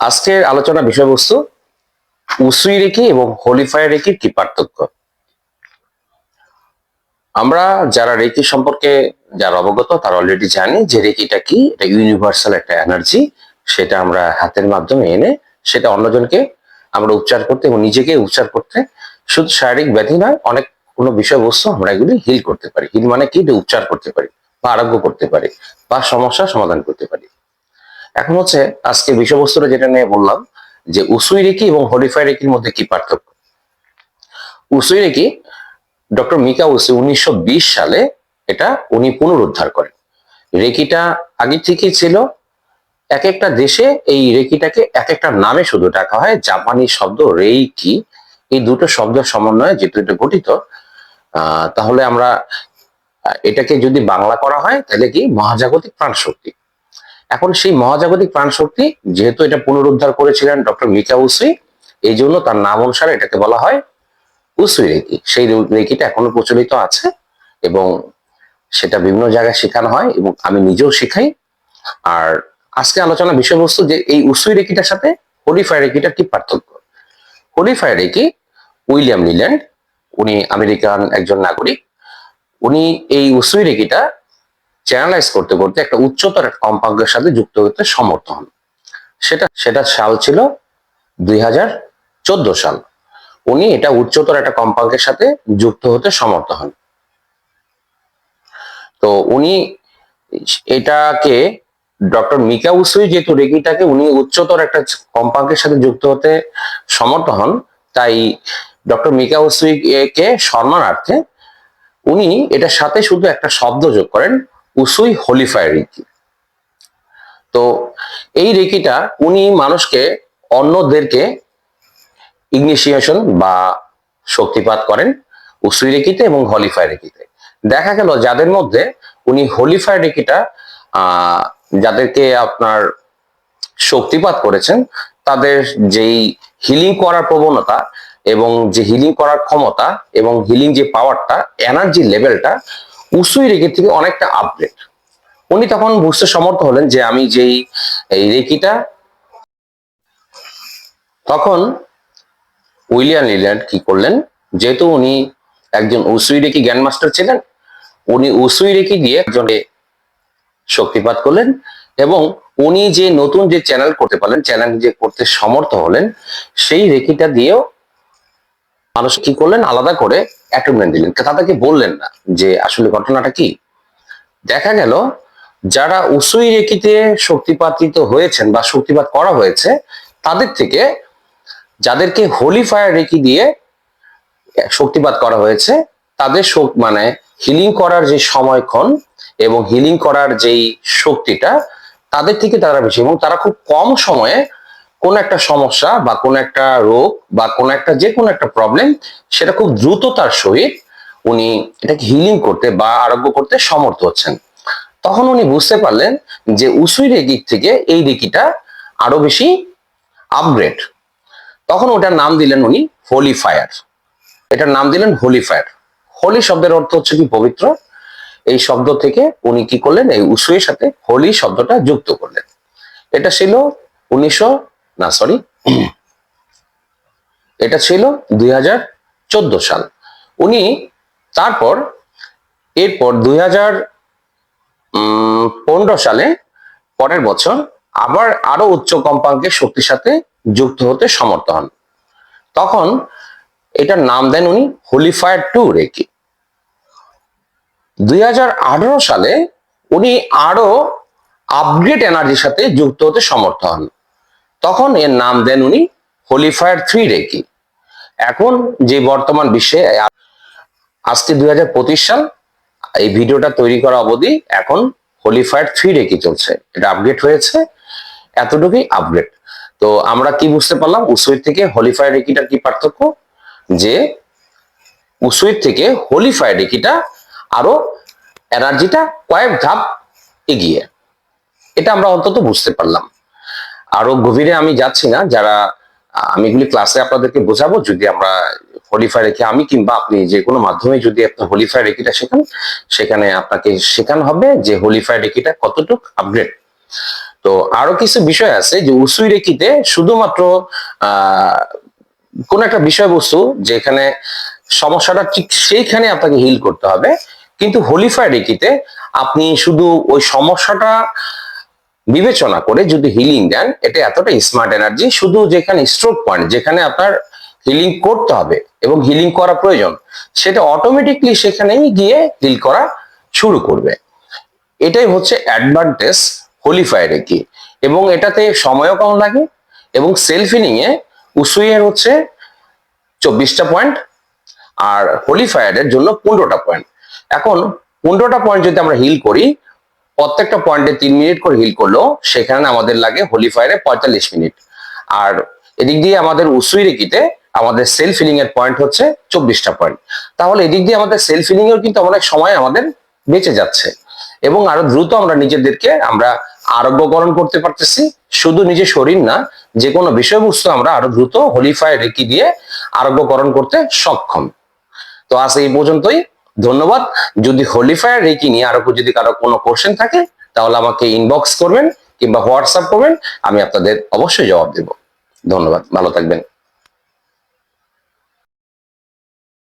আজকের আলোচনা বিষয়বস্তু উসুই রেকি এবং হোলিফায়ার রেকির কি পার্থক্য? আমরা যারা রেকি সম্পর্কে যারা অবগত, তারা অলরেডি জানি যে রেকিটা কি, এটা ইউনিভার্সাল একটা এনার্জি সেটা আমরা হাতের মাধ্যমে এনে সেটা অন্যজনকে আমরা উচ্চার করতে এবং নিজেকে উচ্চার করতে, শুধু শারীরিক ব্যাধি নয়, অনেক কোনো বিষয়বস্তু আমরা এগুলি হিল করতে পারি। হিল মানে কি? এটা উচ্চার করতে পারি, বা আরোগ্য করতে পারি, বা সমস্যার সমাধান করতে পারি। এখন হচ্ছে আজকে বিষয়বস্তুটা যেটা নিয়ে বললাম, যে উসুই রেকি এবং হলিফাই রেকির মধ্যে কি পার্থক্য? Usui Reiki doctor Mikao Usui উনিশশো বিশ সালে এটা উনি পুনরুদ্ধার করেন। রেকিটা আগে থেকেই ছিল, এক একটা দেশে এই রেকিটাকে এক একটা নামে শুধু ডাকা হয়, জাপানি শব্দ রেইকি, এই দুটো শব্দের সমন্বয়ে যেহেতু এটা গঠিত তাহলে আমরা এটাকে যদি বাংলা করা হয়, তাহলে কি মহাজাগতিক প্রাণশক্তি। এখন সেই মহাজাগতিক প্রাণশক্তি যেহেতু এটা পুনরুদ্ধার করেছিলেন ডক্টর মিকা উসুই এই জন্য তার নাম অনুসারে এটাকে বলা হয় উসুই রেকি। সেই রেকিটা এখনও প্রচলিত আছে এবং সেটা বিভিন্ন জায়গায় শেখানো হয় এবং আমি নিজেও শেখাই। আর আজকে আলোচনা বিষয়বস্তু যে এই উসুই রেকিটার সাথে হোলিফায়ার রেকিটার কি পার্থক্য? Holy fire Reiki William Leland, উনি আমেরিকান একজন নাগরিক। উনি এই উসুই রেকিটা চ্যানেলাইজ করতে করতে একটা উচ্চতর কম্পাঙ্কের সাথে যুক্ত হতে সমর্থ হন। সেটা সেটা সাল ছিল দুই হাজার চোদ্দ সাল। উনি এটা উচ্চতর একটা কম্পাঙ্কের সাথে যুক্ত হতে সমর্থ হন। তো উনি এটাকে ডক্টর মিকা উসুই যেহেতু রেগিটাকে উনি উচ্চতর একটা কম্পাঙ্কের সাথে যুক্ত হতে সমর্থ হন, তাই ডক্টর মিকা উসুই কে সম্মানার্থে উনি এটার সাথে শুধু একটা শব্দ যোগ করেন উসুই হোলিফায়ার রেকি। তো এই রেকিটা উনি মানুষকে, অন্যদেরকে ইগনিশিয়েশন বা শক্তিপাত করেন উসুই রেকিতে এবং হলিফায়ার রেকিতে। দেখা গেল যাদের মধ্যে উনি হোলিফায়ার রেকিটা যাদেরকে আপনার শক্তিপাত করেছেন, তাদের যেই হিলিং করার প্রবণতা এবং যে হিলিং করার ক্ষমতা এবং হিলিং যে পাওয়ারটা এনার্জি লেভেলটা উসুই রেকির থেকে অনেকটা আপগ্রেড উনি তখন বুঝতে সমর্থ হলেন যে আমি যেই এই রেকিটা তখন উইলিয়াম লিল্যান্ড কি করলেন? যেহেতু উনি একজন উসুই রেকি গ্র্যান্ডমাস্টার ছিলেন, উনি উসুই রেকি দিয়ে একজনে শক্তিপাত করলেন এবং উনি যে নতুন যে চ্যানেল করতে পারলেন চ্যানেল যে করতে সমর্থ হলেন, সেই রেকিটা দিয়েও মানুষ কি করলেন? আলাদা করে অ্যাটমেন্ট দিলেন। তাদেরকে বললেন না যে আসলে ঘটনাটা কি? দেখা গেল যারা উসুই রেকিতে শক্তিপাতিত হয়েছেন বা শক্তিপাত করা হয়েছে, তাদের থেকে যাদেরকে হোলি ফায়ার রেকি দিয়ে শক্তিপাত করা হয়েছে, তাদের শক- মানে হিলিং করার যে সময়ক্ষণ এবং হিলিং করার যেই শক্তিটা, তাদের থেকে তারা বেশি এবং তারা খুব কম সময়ে কোন একটা সমস্যা বা কোন একটা রোগ বা কোন একটা যে কোনো একটা প্রবলেম সেটা খুব দ্রুততার সহিত উনি এটাকে হিলিং করতে বা আরোগ্য করতে সমর্থ হচ্ছেন। তখন উনি বুঝতে পারলেন যে উসুই রেগির থেকে এই রেকিটা আরও বেশি আপগ্রেড তখন ওটার নাম দিলেন উনি হোলি ফায়ার এটার নাম দিলেন হোলি ফায়ার হোলি শব্দের অর্থ হচ্ছে কি পবিত্র? এই শব্দ থেকে উনি কি করলেন? এই উসুয়ের সাথে হোলি শব্দটা যুক্ত করলেন। এটা ছিল উনিশশো না সরি এটা ছিল দুই হাজার চোদ্দ সাল। উনি তারপর, এরপর দুই হাজার পনেরো সালে পরের বছর আবার আরও উচ্চ কম্পাঙ্কের শক্তির সাথে যুক্ত হতে সমর্থ হন। তখন এটার নাম দেন উনি হোলিফায়ার টু রেকি দুই হাজার আঠারো সালে উনি আরও আপগ্রেড এনার্জির সাথে যুক্ত হতে সমর্থ হন। তখন এর নাম দেন উনি হোলিফায়ার থ্রি রেকি। এখন যে বর্তমান বিশ্বে আজকে দুই হাজার পঁচিশ সাল, এই ভিডিওটা তৈরি করা অবধি এখন হোলিফায়ার থ্রি রেকি চলছে। এটা আপগ্রেড হয়েছে, এতটুকুই আপগ্রেড তো আমরা কি বুঝতে পারলাম উসুইট থেকে হোলিফায়ার রেকিটার কি পার্থক্য? যে উসুইট থেকে হোলিফায়ার রেকিটা আরও এনার্জিটা কয়েক ধাপ এগিয়ে। এটা আমরা অন্তত বুঝতে পারলাম। আরও গভীরে আমি যাচ্ছি না, যারা, আমি এগুলি ক্লাসে আপনাদেরকে বোঝাবো, যদি আমরা হোলিফাই রেখে আমি কিংবা আপনি যে কোনো মাধ্যমে যদি আপনি হোলিফাই রেকিটা শেখান, সেখানে আপনাকে শেখানো হবে যে হোলিফাই রেকিটা কতটুক আপগ্রেড তো আরও কিছু বিষয় আছে যে উসুই রেকিতে শুধুমাত্র কোন একটা বিষয়বস্তু যেখানে সমস্যাটা ঠিক সেইখানে আপনাকে হিল করতে হবে, কিন্তু হোলিফাই রেকিতে আপনি শুধু ওই সমস্যাটা বিবেচনা করে যদি হিলিং দেন, এটা এতটা স্মার্ট এনার্জি শুধু যেখানে স্ট্রোক পয়েন্ট যেখানে আপনার হিলিং করতে হবে এবং হিলিং করা প্রয়োজন, সেটা অটোমেটিকলি সেখানেই গিয়ে হিল করা শুরু করবে। এটাই হচ্ছে অ্যাডভান্টেজ হোলিফায়ার কি এবং এটাতে সময়ও কম লাগে এবং সেলফ হিলিং এ উসুইয়ের হচ্ছে চব্বিশটা পয়েন্ট আর হোলিফায়ারের জন্য পনেরোটা পয়েন্ট এখন পনেরোটা পয়েন্ট যদি আমরা হিল করি প্রত্যেকটা পয়েন্টে তিন মিনিট করে হিল করল, সেখানে আমাদের লাগে হোলিফায়ারে পঁয়তাল্লিশ মিনিট আর এদিক দিয়ে আমাদের উসুই রেকিতে আমাদের সেলফ হিলিং এর পয়েন্ট হচ্ছে চব্বিশটা পয়েন্ট তাহলে এদিক দিয়ে আমাদের সেলফ হিলিং এর কিন্তু অনেক সময় আমাদের বেঁচে যাচ্ছে। এবং আরও দ্রুত আমরা নিজেদেরকে আমরা আরোগ্যকরণ করতে পারতেছি। শুধু নিজের শরীর না, যে কোনো বিষয়বস্তু আমরা আরও দ্রুত হোলিফায়ার রেকি দিয়ে আরোগ্যকরণ করতে সক্ষম। তো আজ এই পর্যন্তই। ধন্যবাদ। যদি হোলিফায়ার রেকি নিয়ে আরও যদি কারও কোনো কোশ্চেন থাকে, তাহলে আমাকে ইনবক্স করবেন কিংবা হোয়াটসঅ্যাপ করবেন, আমি আপনাদের অবশ্যই জবাব দেব। ধন্যবাদ, ভালো থাকবেন।